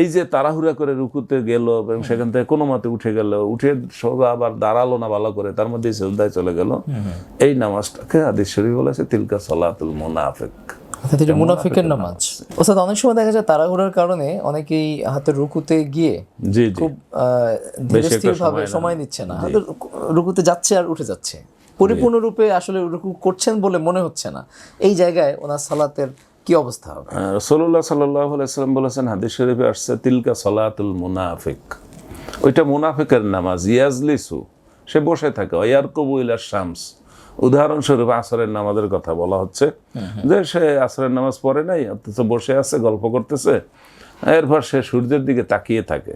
এই যে তাড়াহুড়া করে রুকুতে গেল এবং সেখান থেকে কোনো মতে উঠে গেল উঠে সোজা আবার দাঁড়াল না ভালো করে তার মধ্যে সেজদায় চলে গেল। এই নামাজটাকে হাদিস শরীফ বলেছে তিলকা সলাতুল মুনাফিক। অর্থাৎ এটা মুনাফিকের নামাজ। ওস্তাদ অনেক সময় দেখা যায় তাড়াহুড়ার কারণে অনেকেই হাতের রুকুতে গিয়ে খুব ধীরস্থির ভাবে সময় নিচ্ছে না। রুকুতে যাচ্ছে আর উঠে যাচ্ছে। পরিপূর্ণরূপে আসলে রুকু করছেন বলে মনে হচ্ছে না। এই জায়গায় ওনার সালাতের কি অবস্থা হবে? রসল্লাহ সাল্লাহ আলাইসাল্লাম বলেছেন হাদিস শরীফে আসছে তিলকা সলাতুল মুনাফিক। ওইটা মুনাফিকের নামাজ ইয়াজলিসু সে বসে থাকে অয়ার কবুইলা শামস। উদাহরণস্বরূপ আসরের নামাজের কথা বলা হচ্ছে যে সে আসরের নামাজ পড়ে নাই অথচ বসে আছে গল্প করতেছে এরপর সে সূর্যের দিকে তাকিয়ে থাকে।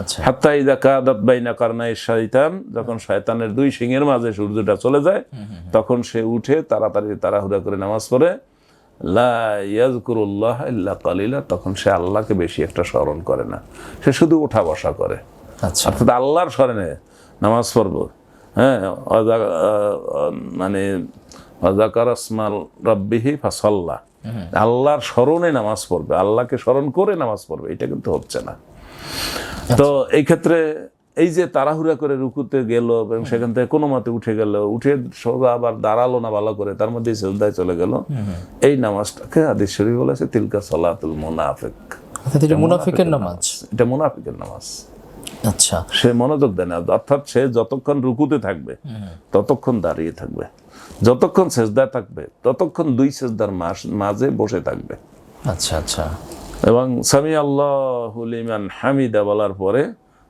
আচ্ছা। হাত্তা ইদা কাদাত বাইনা কারনাই শয়তান যখন শয়তানের দুই সিংহের মাঝে সূর্যটা চলে যায় তখন সে উঠে তাড়াতাড়ি তাড়াহুড়া করে নামাজ পড়ে লা ইয়াজকুরুল্লাহ ইল্লা কালিলা তখন সে আল্লাহকে বেশি একটা স্মরণ করে না। সে শুধু ওঠা বসা করে। আচ্ছা। অর্থাৎ আল্লাহর স্মরণে নামাজ পড়ব। হ্যাঁ মানে অজাকার আসমাল রব্বিহি ফাসল্লা। আল্লাহর স্মরণে নামাজ পড়বে আল্লাহকে স্মরণ করে নামাজ পড়বে এটা কিন্তু হচ্ছে না। তো এই ক্ষেত্রে এই যে তাড়াহুড়া করে রুকুতে গেল এবং সেখান থেকে কোনো মতে উঠে গেল উঠে সোজা আবার দাঁড়াল না ভালো করে তার মধ্যে সেজদায় চলে গেল। এই নামাজটাকে হাদিস শরীফ বলেছে তিলকা সলাতুল মুনাফিক। মুনাফিকের নামাজ? এটা মুনাফিকের নামাজ। আচ্ছা। সে মনোযোগ দেয় না অর্থাৎ সে যতক্ষণ রুকুতে থাকবে ততক্ষণ দাঁড়িয়ে থাকবে। যতক্ষণ সেজদায় থাকবে ততক্ষণ দুই সেজদার মাঝে বসে থাকবে। আচ্ছা আচ্ছা। এবং সামি আল্লাহ হামিদা বলার পরে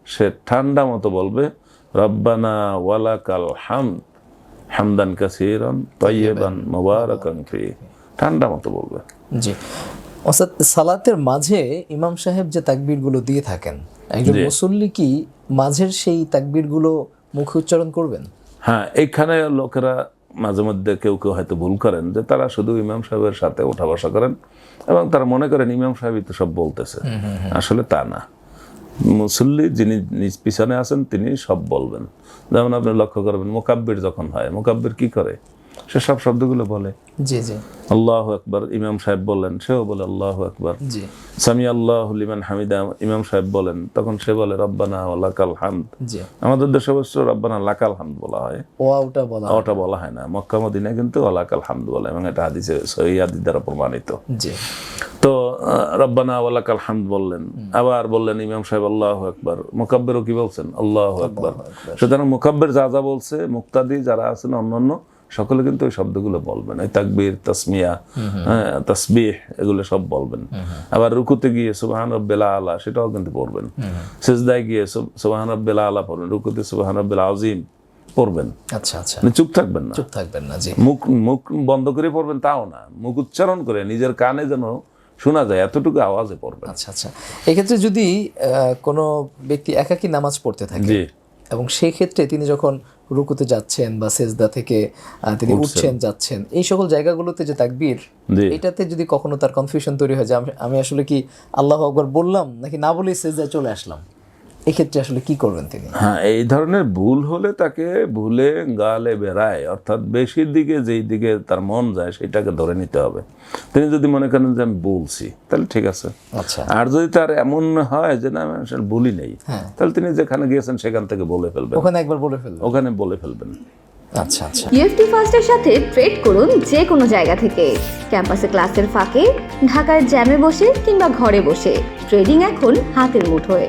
সে ঠান্ডা মতো বলবে রব্বানা ওয়ালাকাল হাম হামদান কাসিরান তৈবান মোবারকান ফি। ঠান্ডা মতো বলবে। জি। অর্থাৎ সালাতের মাঝে ইমাম সাহেব যে তাকবীরগুলো দিয়ে থাকেন একজন মুসল্লি কি মাঝের সেই তাকবীরগুলো মুখে উচ্চারণ করবেন? হ্যাঁ এইখানে লোকেরা মাঝে মধ্যে কেউ কেউ হয়তো ভুল করেন যে তারা শুধু ইমাম সাহেবের সাথে ওঠা বসা করেন এবং তারা মনে করেন ইমাম সাহেবই তো সব বলতেছে। আসলে তা না। মুসল্লি যিনি নিজ পিছনে আছেন তিনি সব বলবেন। যেমন আপনি লক্ষ্য করবেন মোকাব্বির যখন হয় মোকাব্বির কি করে? সে সব শব্দগুলো বলে। জি জি। আল্লাহ আকবার ইমাম সাহেব বললেন সেও বলে আল্লাহ আকবার। জি। সামি আল্লাহ লিমান হামিদা ইমাম সাহেব বলেন তখন সে বলে রব্বানা লাকাল হামদ। জি। আমাদের দেশে অবশ্য রব্বানা লাকাল হামদ বলা হয়। ওয়াওটা বলা ওটা বলা হয় না। মক্কা মদিনায় কিন্তু ওয়ালাকাল হামদ বলে এবং এটা হাদিসে সহি হাদিস দ্বারা প্রমাণিত। জি। তো রব্বানা ওয়ালাকাল হামদ বললেন। আবার বললেন ইমাম সাহেব আল্লাহ আকবার। মুকাব্বেরও কি বলছেন? আল্লাহ আকবার। সুতরাং মুকাব্বের যা যা বলছে মুক্তাদি যারা আছেন অন্যান্য সকলে কিন্তু ওই শব্দগুলো বলবেন। এই তাকবীর তাসমিয়া হ্যাঁ তাসবিহ এগুলো সব বলবেন। আবার রুকুতে গিয়ে সুবাহান রব্বেলা আলা সেটাও কিন্তু পড়বেন। সেজদায় গিয়ে সুব- সুবহান রব্বেলা আলা পড়বেন। রুকুতে সুবাহান রব্বেলা আজিম পড়বেন। আচ্ছা আচ্ছা। মানে চুপ থাকবেন না। চুপ থাকবেন না জি। মুখ মুখ বন্ধ করে পড়বেন তাও না। মুখ উচ্চারণ করে নিজের কানে যেন শোনা যায় এতটুকু আওয়াজে পড়বে। আচ্ছা আচ্ছা। এক্ষেত্রে যদি কোনো ব্যক্তি একাকী নামাজ পড়তে থাকে এবং সেই ক্ষেত্রে তিনি যখন রুকুতে যাচ্ছেন বা সেজদা থেকে তিনি উঠছেন। যাচ্ছেন এই সকল জায়গাগুলোতে যে তাকবীর এটাতে যদি কখনো তার কনফিউশন তৈরি হয় যে আমি- আমি আসলে কি আল্লাহ আকবর বললাম নাকি না বলেই সেজদায় চলে আসলাম? এক্ষেত্রে আসলে কি করবেন তিনি? হ্যাঁ এই ধরনের ভুল হলে তাকে ভুলে গালে বেড়ায় অর্থাৎ বেশির দিকে যেই দিকে তার মন যায় সেটাকে ধরে নিতে হবে। তিনি যদি মনে করেন যে আমি বলছি তাহলে ঠিক আছে। আচ্ছা। আর যদি তার এমন হয় যে না আমি আসলে ভুলই নেই তাহলে তিনি যেখানে গিয়েছেন সেখান থেকে বলে ফেলবেন। ওখানে একবার বলে ফেলব ওখানে বলে ফেলবেন। আচ্ছা আচ্ছা। ইউএফটি ফার্স্টের সাথে ট্রেড করুন যে কোনো জায়গা থেকে। ক্যাম্পাসে ক্লাসের ফাঁকে ঢাকার জ্যামে বসে কিংবা ঘরে বসে। ট্রেডিং এখন হাতের মুঠোয়।